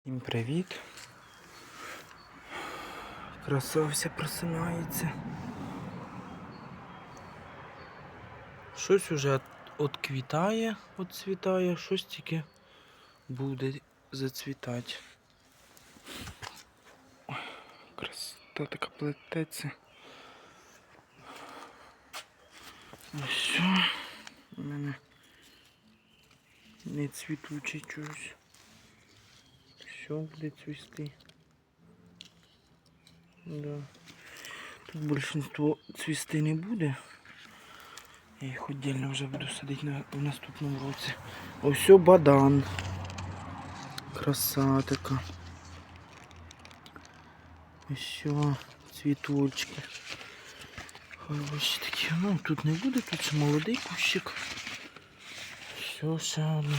Всім привіт. Красавця просинається. Щось уже отквітає, отцвітає, щось тільки буде зацвітати. Красота така плететься. Ось що. У мене не цвітучий чогось. Все буде цвісти. Да. Тут большинство цвісти не буде. Я їх віддільно вже буду садити на, в наступному році. Ось бадан. Краса така. Ось цвіточки. Хороші такі. Ну тут не буде, тут ще молодий кущик. Все, ще одне.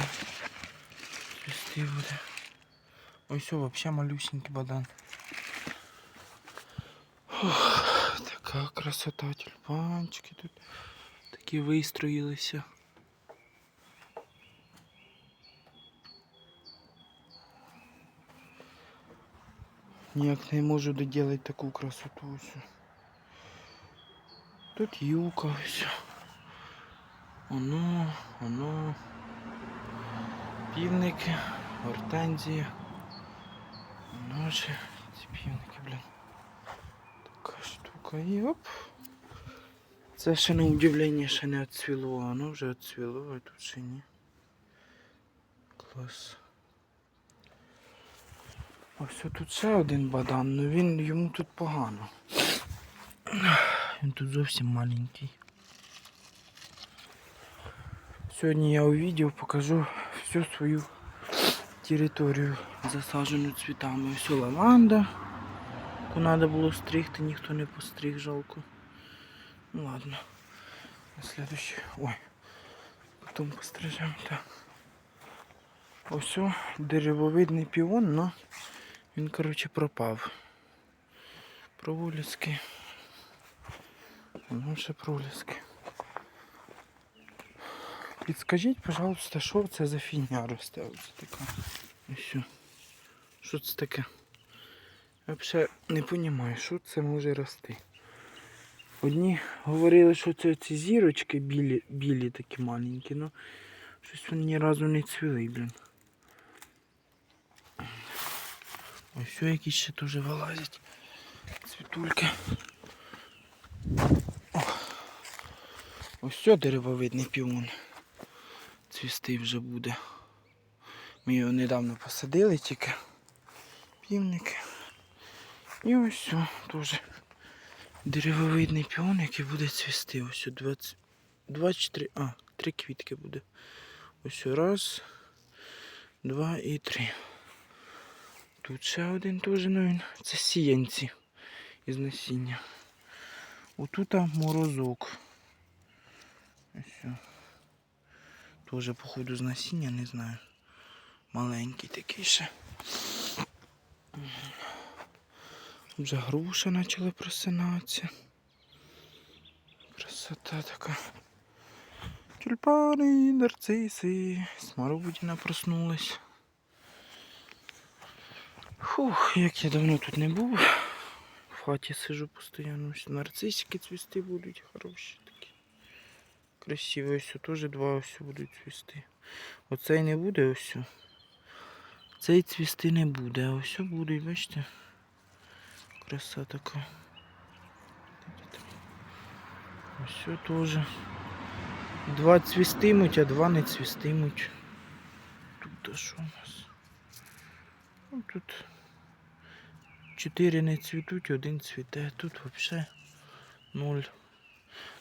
Цвісти буде. Ось все, вообще малюсенький бадан. Ух, така красота, тюльпанчики тут такі вистроїлися. Ніяк не можу доділати таку красоту. Ось. Тут юка ось. Оно, оно. Півники, гортензія. Ножи, ці півники, блін. Така штука і оп. Це ще на удивлення ще не відцвіло, а воно вже відцвіло, а тут ще ні. Клас. Ось тут ще один бадан, але він йому тут погано. Він тут зовсім маленький. Сьогодні я у відео покажу всю свою територію засаджену цвітами. Ось лаванда. Яку треба було стригти, ніхто не постриг, жалко. Ну ладно. На следующий. Ой. Потім пострижемо. Так. Ось о, деревовидний піон, но він, коротше, пропав. Проволіски. Ну, ще проліски. Підскажіть, пожалуйста, що це за фігня росте? Оце така. Що. Що це таке? Я взагалі не розумію, що це може рости. Одні говорили, що це ці зірочки білі, білі такі маленькі, але щось вони ні разу не цвіли, блін. Ось якісь ще теж вилазять. Цвітульки. О. Ось все деревовидний піон. Цвісти вже буде. Ми його недавно посадили тільки. Півники. І ось теж деревовидний піон, який буде цвісти. Ось 20, 24, а, три квітки буде. Ось раз, два і три. Тут ще один теж, ну він. Це сіянці із насіння. Отут морозок. Ось. Тоже, походу, з насіння, не знаю. Маленький такий ще. Вже груша почали просинатися. Красота така. Тюльпани, нарциси, смородина проснулась. Фух, як я давно тут не був. В хаті сижу постійно. Нарцисики цвісти будуть хороші такі. Красиві, ось теж два ось будуть цвісти. Оцей не буде ось. Цей цвісти не буде, а ось будуть, бачите? Краса така. Ось теж. Два цвістимуть, а два не цвістимуть. Тут що у нас? Ну, тут чотири не цвітуть, один цвіте. Тут взагалі ноль.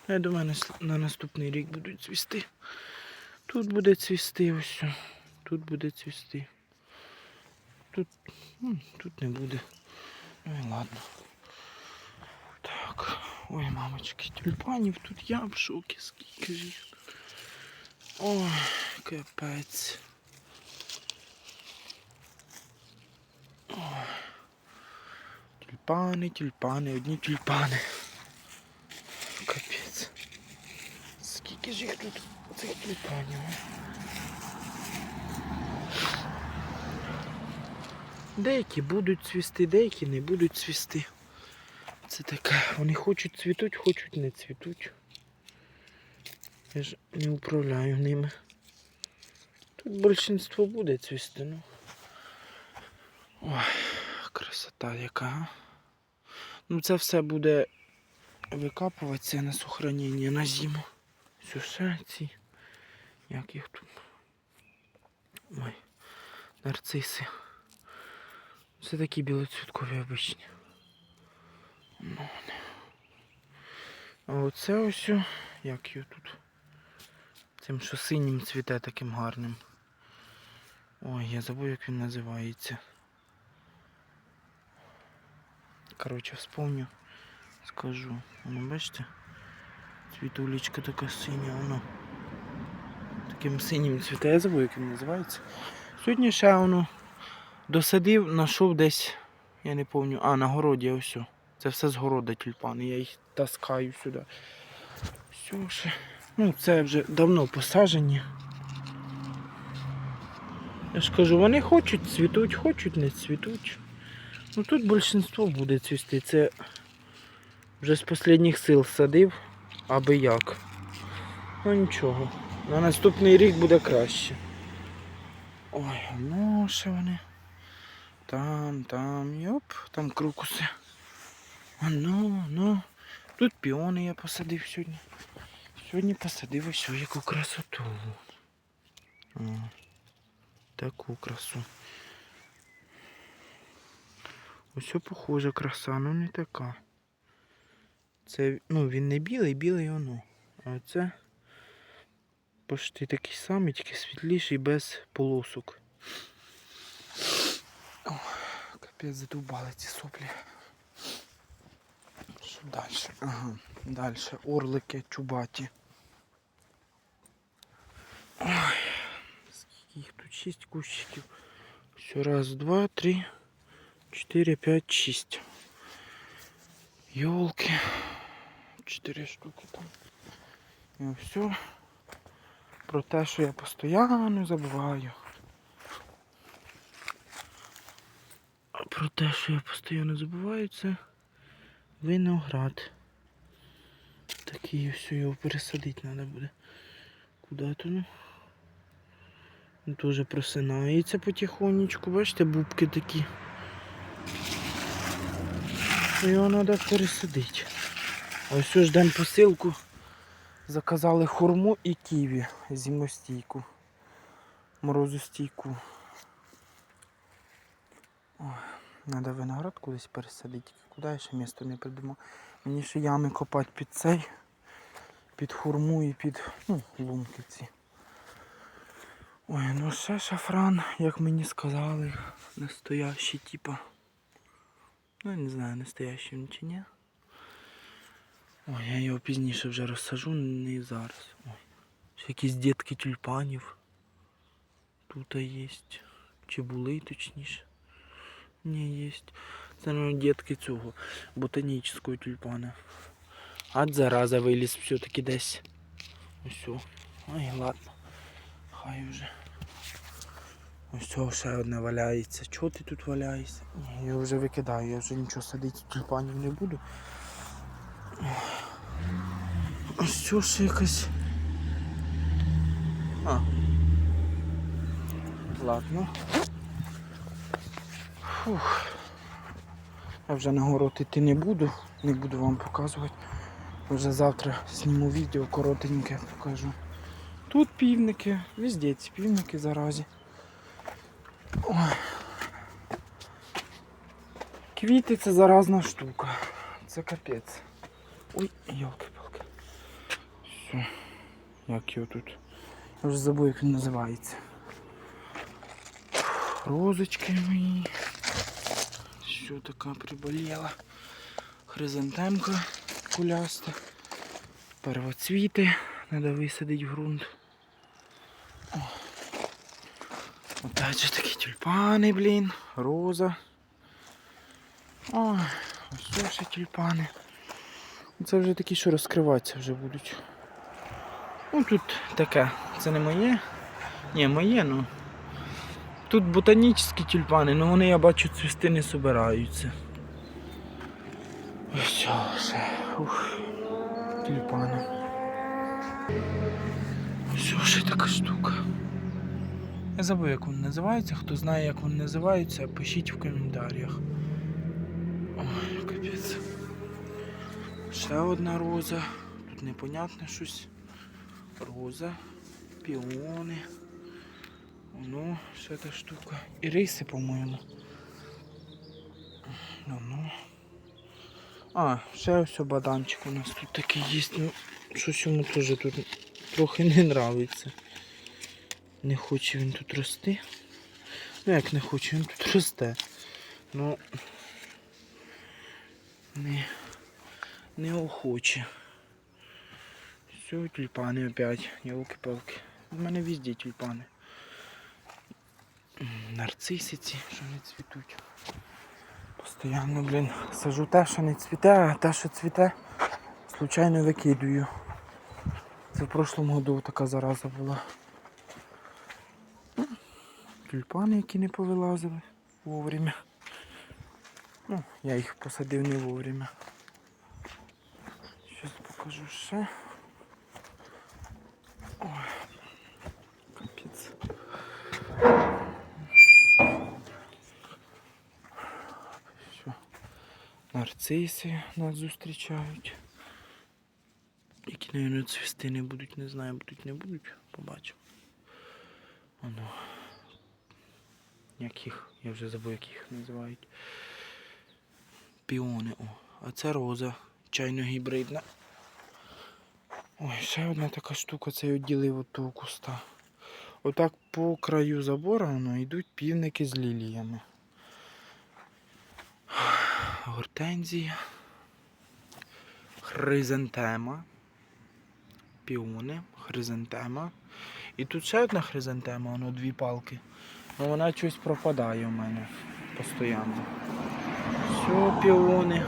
Ну, я думаю, на, наступний рік будуть цвісти. Тут буде цвісти ось. Тут буде цвісти. Тут, м, тут не буде. Ну і ладно. Так. Ой, мамочки, тюльпанів тут я в шокі, скільки ж їх. Ой, капець. Ой. Тюльпани, тюльпани, одні тюльпани. Капець. Скільки ж їх тут цих тюльпанів? Деякі будуть цвісти, деякі не будуть цвісти. Це таке. Вони хочуть цвітуть, хочуть не цвітуть. Я ж не управляю ними. Тут більшинство буде цвісти, ну. Ой, красота яка. Ну це все буде викапуватися на сохранення на зиму. Все ці. Як їх тут? Ой, нарциси. Це такі білоцвіткові обичні. Ну, а оце ось, як його тут? Цим, що синім цвіте таким гарним. Ой, я забув, як він називається. Коротше, вспомню, скажу. Воно, бачите? Цвітулечка така синя, воно. Таким синім цвіте, я забув, як він називається. Сьогодні ще воно досадив, знайшов десь, я не пам'ятаю, а, на городі ось. Це все з города тюльпани, я їх таскаю сюди. Все ще. Ну, це вже давно посаджені. Я ж кажу, вони хочуть цвітуть, хочуть не цвітуть. Ну тут більшинство буде цвісти. Це вже з останніх сил садив, аби як. Ну нічого. На наступний рік буде краще. Ой, ну ще вони. Там, там, йоп, там крокуси. А ну, ну. Тут піони я посадив сьогодні. Сьогодні посадив ось яку красоту. О, таку красу. Ось похожа краса, ну не така. Це, ну, він не білий, білий воно. А це почти такий самий, тільки світліший без полосок. Капець задовбали ці соплі. Що далі? Ага, далі. Орлики чубаті. Ой, скільки їх тут? Шість кущиків. Все, раз, два, три, чотири, п'ять, шість. Йолки. Чотири штуки там. І все. Про те, що я постійно забуваю. Про те, що я постійно забуваю, це виноград. Такий ось його пересадити треба буде. Куди то ну? Він теж просинається потихонечку, бачите, бубки такі. Його треба пересадити. Ось ось ждемо посилку. Заказали хурму і ківі зимостійку. Морозостійку. Ой, треба виноград кудись пересадити. Куди ще місто не придумав. Мені ще ями копати під цей, під хурму і під ну, лунки ці. Ой, ну ще шафран, як мені сказали, настоящий, типа. Ну, я не знаю, настоящий він чи ні. Ой, я його пізніше вже розсажу, не зараз. Ой. Ще якісь дітки тюльпанів. Тут є. Чи були точніше? Ні, є. Це ну, дітки цього ботанічного тюльпана. А зараза виліз все-таки десь. О. Ой, ладно. Хай вже. Ось ще одне валяється. Чого ти тут валяєшся? Я вже викидаю, я вже нічого садити тюльпанів не буду. Ось цього ще якась. А. Ладно. Фух. Я вже на город іти не буду, не буду вам показувати. Вже завтра зніму відео коротеньке покажу. Тут півники, везде ці півники заразі. Ой. Квіти це заразна штука. Це капець. Ой, йолки-палки. Все. Як його тут? Я вже забув, як він називається. Розочки мої. Що така приболіла. Хризантемка куляста. Первоцвіти. Треба висадити в ґрунт. О. Опять же такі тюльпани, блін. Роза. Ой, ось ще тюльпани. Це вже такі, що розкриватися вже будуть. Ну тут таке, це не моє. Ні, моє, ну. Тут ботанічні тюльпани, але вони, я бачу, цвісти не собираються. Ось ще. Ух, тюльпани. Що ще така штука? Я забув, як вони називаються. Хто знає, як вони називаються, пишіть в коментарях. Ой, капець. Ще одна роза. Тут непонятне щось. Роза, піони. Ну, ще та штука. І риси, по-моєму. Ну, ну. А, ще ось баданчик у нас тут такий є. Ну, щось йому теж тут трохи не нравиться. Не хоче він тут рости. Ну як не хоче, він тут росте. Ну не, не охоче. Все, тюльпани опять, ялки-палки. У мене везде тюльпани. М, Нарцисиці, що не цвітуть. Постоянно, блін, сажу те, що не цвіте, а те, що цвіте, случайно викидую. Це в прошлому году така зараза була. Тюльпани, які не повилазили вовремя. Ну, я їх посадив не вовремя. Зараз покажу ще. Нарциси нас зустрічають. Які, мабуть, цвісти не будуть, не знаю, будуть, не будуть, побачимо. Воно. Як їх, я вже забув, як їх називають. Піони, о. А це роза, чайно-гібридна. Ой, ще одна така штука, це я відділив від того куста. Отак по краю забору воно йдуть півники з ліліями. Гортензія. Хризантема. Піони, хризантема. І тут ще одна хризантема, воно дві палки. Ну вона щось пропадає у мене постійно. Все, піони.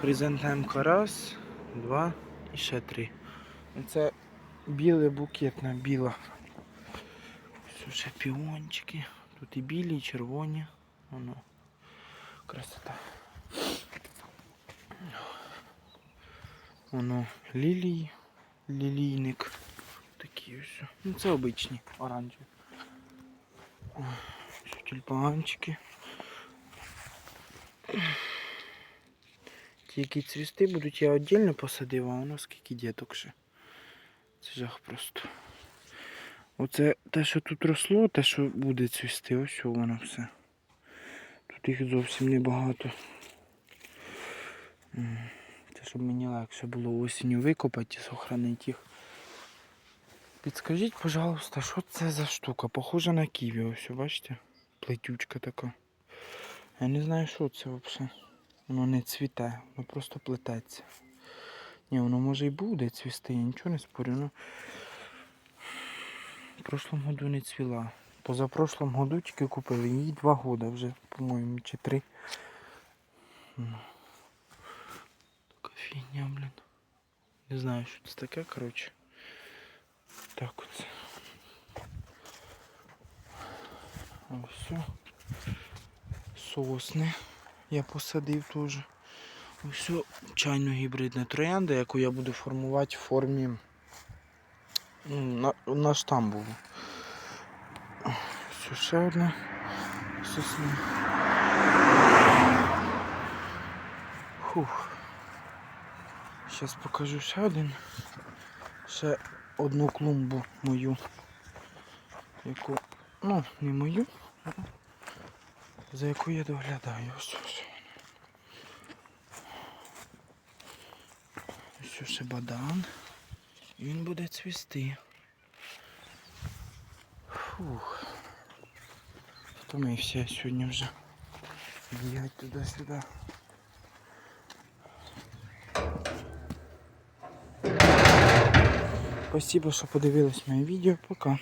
Хризантемка раз, два і ще три. Це біле букетна, біла. Все ще піончики. Тут і білі, і червоні. Воно. Красота. Воно лілії, лілійник. Такі ось. Ну це обичні, оранжеві. Тюльпанчики. Ті, які цвісти будуть, я віддільно посадив, а воно скільки діток ще. Це жах просто. Оце те, що тут росло, те, що буде цвісти, ось воно все. Тут їх зовсім небагато. Це щоб мені легше було осінню викопати і сохранити їх. Підскажіть, пожалуйста, що це за штука? Похоже на ківі, ось, бачите? Плетючка така. Я не знаю, що це взагалі. Воно не цвіте, воно просто плететься. Ні, воно може і буде цвісти, я нічого не спорю, ну. В прошлому году не цвіла. Позапрошлому году тільки купили. Їй два года вже, по-моєму, чи три. Така фігня, блін. Не знаю, що це таке, коротше. Так оце. Ось. Сосни я посадив теж. Ось чайно гібридна троянда, яку я буду формувати в формі ну, на, на штамбову. Ось ще одна сосна. Фух. Зараз покажу ще один. Ще одну клумбу мою. Яку, ну, не мою, за яку я доглядаю. Ось ось. Ось ще бадан. Він буде цвісти. Фух. Втомився я сьогодні вже. Бігати туди-сюди. Спасибо, що подивились моє відео. Пока.